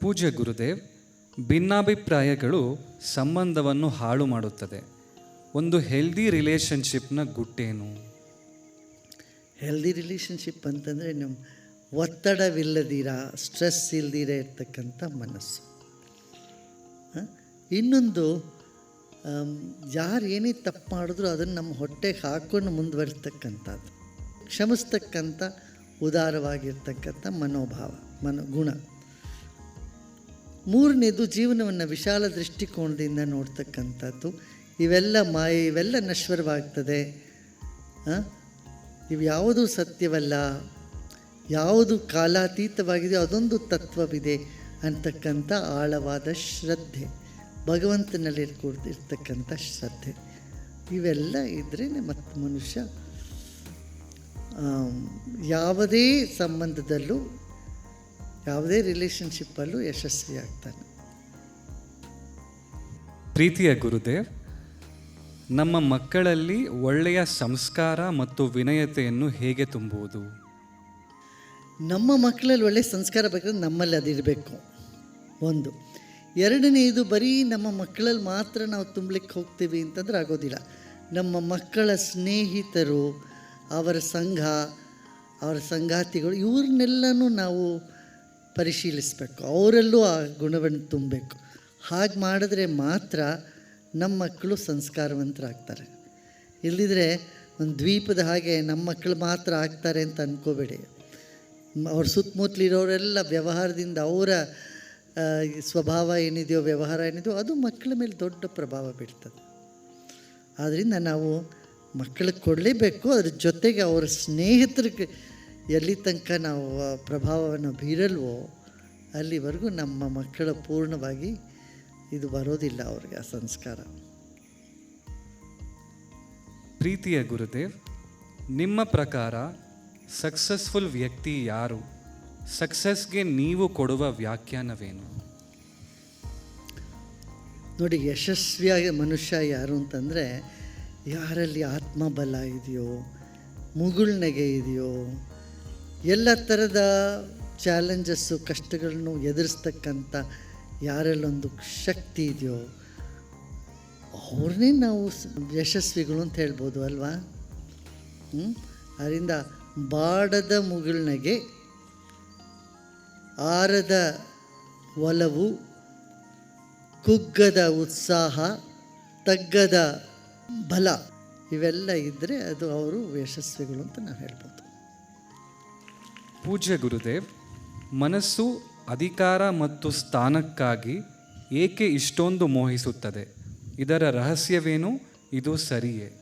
ಪೂಜ್ಯ ಗುರುದೇವ್, ಭಿನ್ನಾಭಿಪ್ರಾಯಗಳು ಸಂಬಂಧವನ್ನು ಹಾಳು ಮಾಡುತ್ತದೆ. ಒಂದು ಹೆಲ್ದಿ ರಿಲೇಷನ್ಶಿಪ್ನ ಗುಟ್ಟೇನು? ಹೆಲ್ದಿ ರಿಲೇಷನ್ಶಿಪ್ ಅಂತಂದರೆ ನಮ್ಮ ಒತ್ತಡವಿಲ್ಲದಿರ ಸ್ಟ್ರೆಸ್ ಇಲ್ದಿರ ಇರ್ತಕ್ಕಂಥ ಮನಸ್ಸು. ಇನ್ನೊಂದು ಯಾರು ಏನೇ ತಪ್ಪು ಮಾಡಿದ್ರು ಅದನ್ನು ನಮ್ಮ ಹೊಟ್ಟೆಗೆ ಹಾಕ್ಕೊಂಡು ಮುಂದುವರಿಸ್ತಕ್ಕಂಥದ್ದು. ಕ್ಷಮಿಸ್ತಕ್ಕಂಥ, ಉದಾರವಾಗಿರ್ತಕ್ಕಂಥ ಮನೋಭಾವ, ಮನೋ ಗುಣ. ಮೂರನೇದು ಜೀವನವನ್ನು ವಿಶಾಲ ದೃಷ್ಟಿಕೋನದಿಂದ ನೋಡ್ತಕ್ಕಂಥದ್ದು. ಇವೆಲ್ಲ ಮಾಯ, ಇವೆಲ್ಲ ನಶ್ವರವಾಗ್ತದೆ? ಇವು ಯಾವುದೂ ಸತ್ಯವಲ್ಲ? ಯಾವುದು ಕಾಲಾತೀತವಾಗಿದೆ ಅದೊಂದು ತತ್ವವಿದೆ ಅಂತಕ್ಕಂಥ ಆಳವಾದ ಶ್ರದ್ಧೆ. ಭಗವಂತನಲ್ಲಿ ಇರ್ತಕ್ಕಂಥ ಶ್ರದ್ಧೆ. ಇವೆಲ್ಲ ಇದ್ರೇ ಮತ್ತು ಮನುಷ್ಯ ಯಾವುದೇ ಸಂಬಂಧದಲ್ಲೂ ಯಾವುದೇ ರಿಲೇಷನ್ಶಿಪ್ಪಲ್ಲೂ ಯಶಸ್ವಿಯಾಗ್ತಾನೆ ಪ್ರೀತಿಯ ಗುರುದೇವ್ ನಮ್ಮ ಮಕ್ಕಳಲ್ಲಿ ಒಳ್ಳೆಯ ಸಂಸ್ಕಾರ ಮತ್ತು ವಿನಯತೆಯನ್ನು ಹೇಗೆ ತುಂಬುವುದು? ನಮ್ಮ ಮಕ್ಕಳಲ್ಲಿ ಒಳ್ಳೆಯ ಸಂಸ್ಕಾರ ಬೇಕಾದ್ರೆ ನಮ್ಮಲ್ಲಿ ಅದಿರಬೇಕು. ಒಂದು. ಎರಡನೇದು ಬರೀ ನಮ್ಮ ಮಕ್ಕಳಲ್ಲಿ ಮಾತ್ರ ನಾವು ತುಂಬಲಿಕ್ಕೆ ಹೋಗ್ತೀವಿ ಅಂತಂದ್ರೆ ಆಗೋದಿಲ್ಲ. ನಮ್ಮ ಮಕ್ಕಳ ಸ್ನೇಹಿತರು ಅವರ ಸಂಘ ಅವರ ಸಂಗಾತಿಗಳು ಇವ್ರನ್ನೆಲ್ಲನೂ ನಾವು ಪರಿಶೀಲಿಸಬೇಕು. ಅವರಲ್ಲೂ ಆ ಗುಣವನ್ನು ತುಂಬಬೇಕು. ಹಾಗೆ ಮಾಡಿದ್ರೆ ಮಾತ್ರ ನಮ್ಮ ಮಕ್ಕಳು ಸಂಸ್ಕಾರವಂತರಾಗ್ತಾರೆ. ಇಲ್ಲದಿದ್ದರೆ ಒಂದು ದ್ವೀಪದ ಹಾಗೆ ನಮ್ಮ ಮಕ್ಕಳು ಮಾತ್ರ ಆಗ್ತಾರೆ ಅಂತ ಅಂದ್ಕೋಬೇಡಿ ಅವ್ರ ಸುತ್ತಮುತ್ತಲಿರೋರೆಲ್ಲ ವ್ಯವಹಾರದಿಂದ ಅವರ ಸ್ವಭಾವ ಏನಿದೆಯೋ, ವ್ಯವಹಾರ ಏನಿದೆಯೋ, ಅದು ಮಕ್ಕಳ ಮೇಲೆ ದೊಡ್ಡ ಪ್ರಭಾವ ಬೀಳ್ತದೆ. ಆದ್ದರಿಂದ ನಾವು ಮಕ್ಕಳಿಗೆ ಕೊಡಲೇಬೇಕು, ಅದ್ರ ಜೊತೆಗೆ ಅವರ ಸ್ನೇಹಿತರಿಗೆ ಎಲ್ಲಿ ತನಕ ನಾವು ಪ್ರಭಾವವನ್ನು ಬೀರಲ್ವೋ ಅಲ್ಲಿವರೆಗೂ ನಮ್ಮ ಮಕ್ಕಳ ಪೂರ್ಣವಾಗಿ ಇದು ಬರೋದಿಲ್ಲ ಅವ್ರಿಗೆ ಆ ಸಂಸ್ಕಾರ. ಪ್ರೀತಿಯ ಗುರುದೇವ್ ನಿಮ್ಮ ಪ್ರಕಾರ ಸಕ್ಸಸ್ಫುಲ್ ವ್ಯಕ್ತಿ ಯಾರು? ಸಕ್ಸಸ್ಗೆ ನೀವು ಕೊಡುವ ವ್ಯಾಖ್ಯಾನವೇನು? ನೋಡಿ ಯಶಸ್ವಿಯಾಗಿ ಮನುಷ್ಯ ಯಾರು ಅಂತಂದರೆ ಯಾರಲ್ಲಿ ಆತ್ಮಬಲ ಇದೆಯೋ ಮುಗುಳ್ನೆಗೆ ಇದೆಯೋ ಎಲ್ಲ ಥರದ ಚಾಲೆಂಜಸ್ಸು ಕಷ್ಟಗಳನ್ನು ಎದುರಿಸ್ತಕ್ಕಂಥ ಯಾರಲ್ಲೊಂದು ಶಕ್ತಿ ಇದೆಯೋ, ಅವ್ರನ್ನೇ ನಾವು ಯಶಸ್ವಿಗಳು ಅಂತ ಹೇಳ್ಬೋದು ಅಲ್ವಾ? ಅದರಿಂದ ಬಾಡದ ಮುಗುಳ್ನಗೆ ಆರದ ಒಲವು, ಕುಗ್ಗದ ಉತ್ಸಾಹ, ತಗ್ಗದ ಬಲ ಇವೆಲ್ಲ ಇದ್ದರೆ ಅದು ಅವರು ಯಶಸ್ವಿಗಳು ಅಂತ ನಾವು ಹೇಳ್ಬೋದು. ಪೂಜ್ಯ ಗುರುದೇವ್ ಮನಸ್ಸು ಅಧಿಕಾರ ಮತ್ತು ಸ್ಥಾನಕ್ಕಾಗಿ ಏಕೆ ಇಷ್ಟೊಂದು ಮೋಹಿಸುತ್ತದೆ? ಇದರ ರಹಸ್ಯವೇನು? ಇದು ಸರಿಯೇ.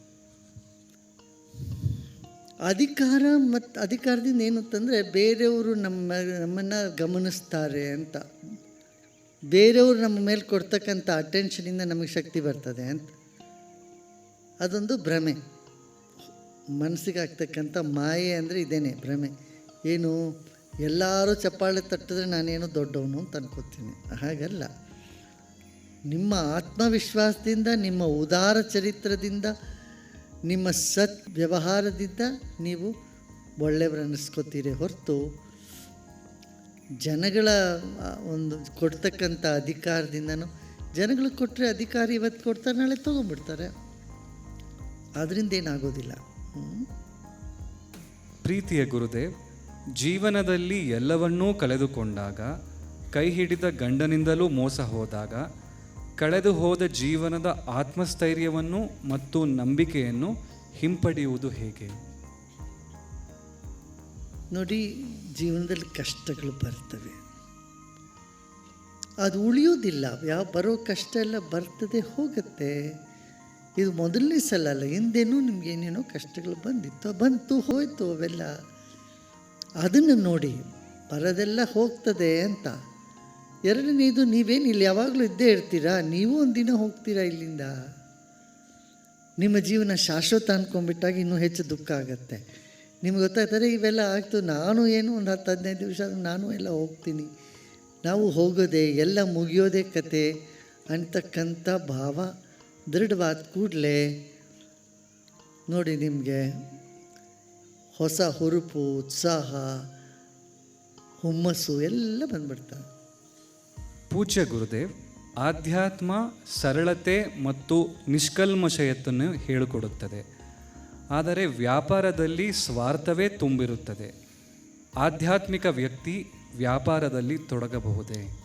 ಅಧಿಕಾರ ಮತ್ತು ಅಧಿಕಾರದಿಂದ ಏನು ಅಂತಂದರೆ ಬೇರೆಯವರು ನಮ್ಮ, ನಮ್ಮನ್ನು ಗಮನಿಸ್ತಾರೆ ಅಂತ. ಬೇರೆಯವರು ನಮ್ಮ ಮೇಲೆ ಕೊಡ್ತಕ್ಕಂಥ ಅಟೆನ್ಷನಿಂದ ನಮಗೆ ಶಕ್ತಿ ಬರ್ತದೆ ಅಂತ. ಅದೊಂದು ಭ್ರಮೆ. ಮನಸ್ಸಿಗೆ ಆಗ್ತಕ್ಕಂಥ ಮಾಯೆ ಅಂದರೆ ಇದೇನೆ ಭ್ರಮೆ. ಏನು, ಎಲ್ಲರೂ ಚಪ್ಪಾಳೆ ತಟ್ಟಿದ್ರೆ ನಾನೇನು ದೊಡ್ಡವನು ಅಂತ ಅನ್ಕೋತೀನಿ. ಹಾಗಲ್ಲ. ನಿಮ್ಮ ಆತ್ಮವಿಶ್ವಾಸದಿಂದ, ನಿಮ್ಮ ಉದಾರ ಚರಿತ್ರದಿಂದ, ನಿಮ್ಮ ಸತ್ ವ್ಯವಹಾರದಿಂದ ನೀವು ಒಳ್ಳೆಯವರನ್ನಿಸ್ಕೋತೀರಿ ಹೊರತು, ಜನಗಳ ಒಂದು ಕೊಡ್ತಕ್ಕಂಥ ಅಧಿಕಾರದಿಂದನೂ, ಜನಗಳಿಗೆ ಕೊಟ್ಟರೆ ಅಧಿಕಾರ ಇವತ್ತು ಕೊಡ್ತಾರೆ, ನಾಳೆ ತೊಗೊಂಡ್ಬಿಡ್ತಾರೆ. ಅದರಿಂದ ಏನಾಗೋದಿಲ್ಲ. ಪ್ರೀತಿಯ ಗುರುದೇವ್ ಜೀವನದಲ್ಲಿ ಎಲ್ಲವನ್ನೂ ಕಳೆದುಕೊಂಡಾಗ, ಕೈ ಹಿಡಿದ ಗಂಡನಿಂದಲೂ ಮೋಸ ಹೋದಾಗ, ಕಳೆದು ಹೋದ ಜೀವನದ ಆತ್ಮಸ್ಥೈರ್ಯವನ್ನು ಮತ್ತು ನಂಬಿಕೆಯನ್ನು ಹಿಂಪಡೆಯುವುದು ಹೇಗೆ? ನೋಡಿ, ಜೀವನದಲ್ಲಿ ಕಷ್ಟಗಳು ಬರ್ತವೆ. ಅದು ಉಳಿಯೋದಿಲ್ಲ ಯಾವ, ಬರೋ ಕಷ್ಟ ಎಲ್ಲ ಬರ್ತದೆ, ಹೋಗುತ್ತೆ. ಇದು ಮೊದಲನೇ ಸಲ ಅಲ್ಲ. ಹಿಂದೇನೂ ನಿಮ್ಗೆ ಏನೇನೋ ಕಷ್ಟಗಳು ಬಂದಿತ್ತು. ಬಂತು, ಹೋಯ್ತು ಅವೆಲ್ಲ. ಅದನ್ನು ನೋಡಿ ಬರೋದೆಲ್ಲ ಹೋಗ್ತದೆ ಅಂತ. ಎರಡನೇದು, ನೀವೇನು ಇಲ್ಲಿ ಯಾವಾಗಲೂ ಇದ್ದೇ ಇರ್ತೀರಾ? ನೀವು ಒಂದಿನ ಹೋಗ್ತೀರಾ ಇಲ್ಲಿಂದ? ನಿಮ್ಮ ಜೀವನ ಶಾಶ್ವತ ಅಂದ್ಕೊಂಡ್ಬಿಟ್ಟಾಗ ಇನ್ನೂ ಹೆಚ್ಚು ದುಃಖ ಆಗುತ್ತೆ. ನಿಮ್ಗೆ ಗೊತ್ತಾಗ್ತಾರೆ ಇವೆಲ್ಲ ಆಗ್ತು ನಾನು ಏನು ಒಂದು ಹತ್ತು, ಹದಿನೈದು ದಿವಸ ನಾನು ಎಲ್ಲ ಹೋಗ್ತೀನಿ. ನಾವು ಹೋಗೋದೆ, ಎಲ್ಲ ಮುಗಿಯೋದೇ ಕತೆ ಅಂತಕ್ಕಂಥ ಭಾವ ದೃಢವಾದ ಕೂಡಲೇ ನೋಡಿ ನಿಮಗೆ. ಹೊಸ ಹುರುಪು ಉತ್ಸಾಹ ಹುಮ್ಮಸ್ಸು ಎಲ್ಲ ಬಂದ್ಬಿಡ್ತಾರೆ ಪೂಜ್ಯ ಗುರುದೇವ್ ಆಧ್ಯಾತ್ಮ ಸರಳತೆ ಮತ್ತು ನಿಷ್ಕಲ್ಮಶಯತನ್ನು ಹೇಳಿಕೊಡುತ್ತದೆ. ಆದರೆ ವ್ಯಾಪಾರದಲ್ಲಿ ಸ್ವಾರ್ಥವೇ ತುಂಬಿರುತ್ತದೆ. ಆಧ್ಯಾತ್ಮಿಕ ವ್ಯಕ್ತಿ ವ್ಯಾಪಾರದಲ್ಲಿ ತೊಡಗಬಹುದೇ?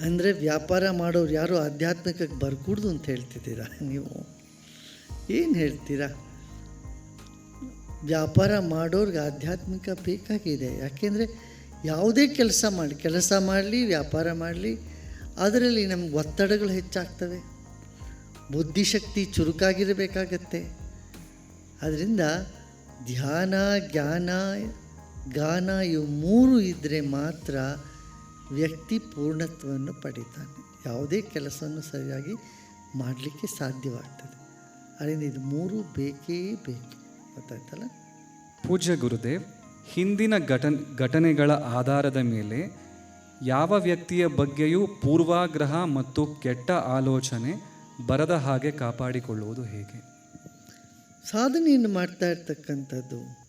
ಅಂದರೆ ವ್ಯಾಪಾರ ಮಾಡೋರು ಯಾರು ಆಧ್ಯಾತ್ಮಿಕಕ್ಕೆ ಬರಕೂಡ್ದು ಅಂತ ಹೇಳ್ತಿದ್ದೀರಾ ನೀವು? ಏನು ಹೇಳ್ತೀರಾ? ವ್ಯಾಪಾರ ಮಾಡೋರ್ಗೆ ಆಧ್ಯಾತ್ಮಿಕ ಬೇಕಾಗಿದೆ. ಯಾಕೆಂದರೆ ಯಾವುದೇ ಕೆಲಸ ಮಾಡಿ, ಕೆಲಸ ಮಾಡಲಿ, ವ್ಯಾಪಾರ ಮಾಡಲಿ, ಅದರಲ್ಲಿ ನಮ್ಗೆ ಒತ್ತಡಗಳು ಹೆಚ್ಚಾಗ್ತವೆ. ಬುದ್ಧಿಶಕ್ತಿ ಚುರುಕಾಗಿರಬೇಕಾಗತ್ತೆ. ಅದರಿಂದ ಧ್ಯಾನ, ಜ್ಞಾನ, ಗಾನ ಇವು ಮೂರು ಇದ್ದರೆ ಮಾತ್ರ ವ್ಯಕ್ತಿ ಪೂರ್ಣತ್ವವನ್ನು ಪಡಿತಾನೆ. ಯಾವುದೇ ಕೆಲಸವನ್ನು ಸರಿಯಾಗಿ ಮಾಡಲಿಕ್ಕೆ ಸಾಧ್ಯವಾಗ್ತದೆ. ಅದರಿಂದ ಇದು ಮೂರು ಬೇಕೇ ಬೇಕು. ಗೊತ್ತಾಯ್ತಲ್ಲ? ಪೂಜ್ಯ ಗುರುದೇವ್ ಹಿಂದಿನ ಘಟನ್ ಘಟನೆಗಳ ಆಧಾರದ ಮೇಲೆ ಯಾವ ವ್ಯಕ್ತಿಯ ಬಗ್ಗೆಯೂ ಪೂರ್ವಾಗ್ರಹ ಮತ್ತು ಕೆಟ್ಟ ಆಲೋಚನೆ ಬರದ ಹಾಗೆ ಕಾಪಾಡಿಕೊಳ್ಳುವುದು ಹೇಗೆ? ಸಾಧನೆಯನ್ನು ಮಾಡ್ತಾ ಇರ್ತಕ್ಕಂಥದ್ದು.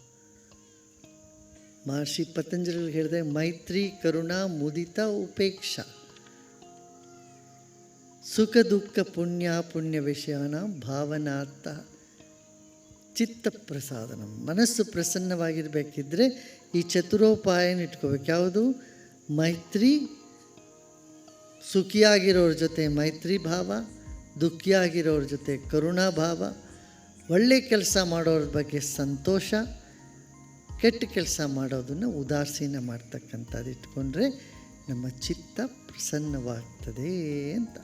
ಮಹರ್ಷಿ ಪತಂಜಲಿ ಹೇಳಿದೆ ಮೈತ್ರಿ ಕರುಣಾ ಮುದಿತ ಉಪೇಕ್ಷ. ಸುಖ ದುಃಖ ಪುಣ್ಯ ಪುಣ್ಯ ವಿಷಯನ ಭಾವನಾರ್ಥ. ಚಿತ್ತ ಪ್ರಸಾದನ ಮನಸ್ಸು ಪ್ರಸನ್ನವಾಗಿರಬೇಕಿದ್ರೆ ಈ ಚತುರೋಪಾಯನ ಇಟ್ಕೋಬೇಕು. ಯಾವುದು? ಮೈತ್ರಿ, ಸುಖಿಯಾಗಿರೋರ ಜೊತೆ ಮೈತ್ರಿ ಭಾವ, ದುಃಖಿಯಾಗಿರೋರ ಜೊತೆ ಕರುಣಾ ಭಾವ, ಒಳ್ಳೆ ಕೆಲಸ ಮಾಡೋರ ಬಗ್ಗೆ ಸಂತೋಷ, ಕೆಟ್ಟ ಕೆಲಸ ಮಾಡೋದನ್ನು ಉದಾಸೀನ ಮಾಡ್ತಕ್ಕಂಥದ್ದು ಇಟ್ಕೊಂಡ್ರೆ ನಮ್ಮ ಚಿತ್ತ ಪ್ರಸನ್ನವಾಗ್ತದೆ ಅಂತ.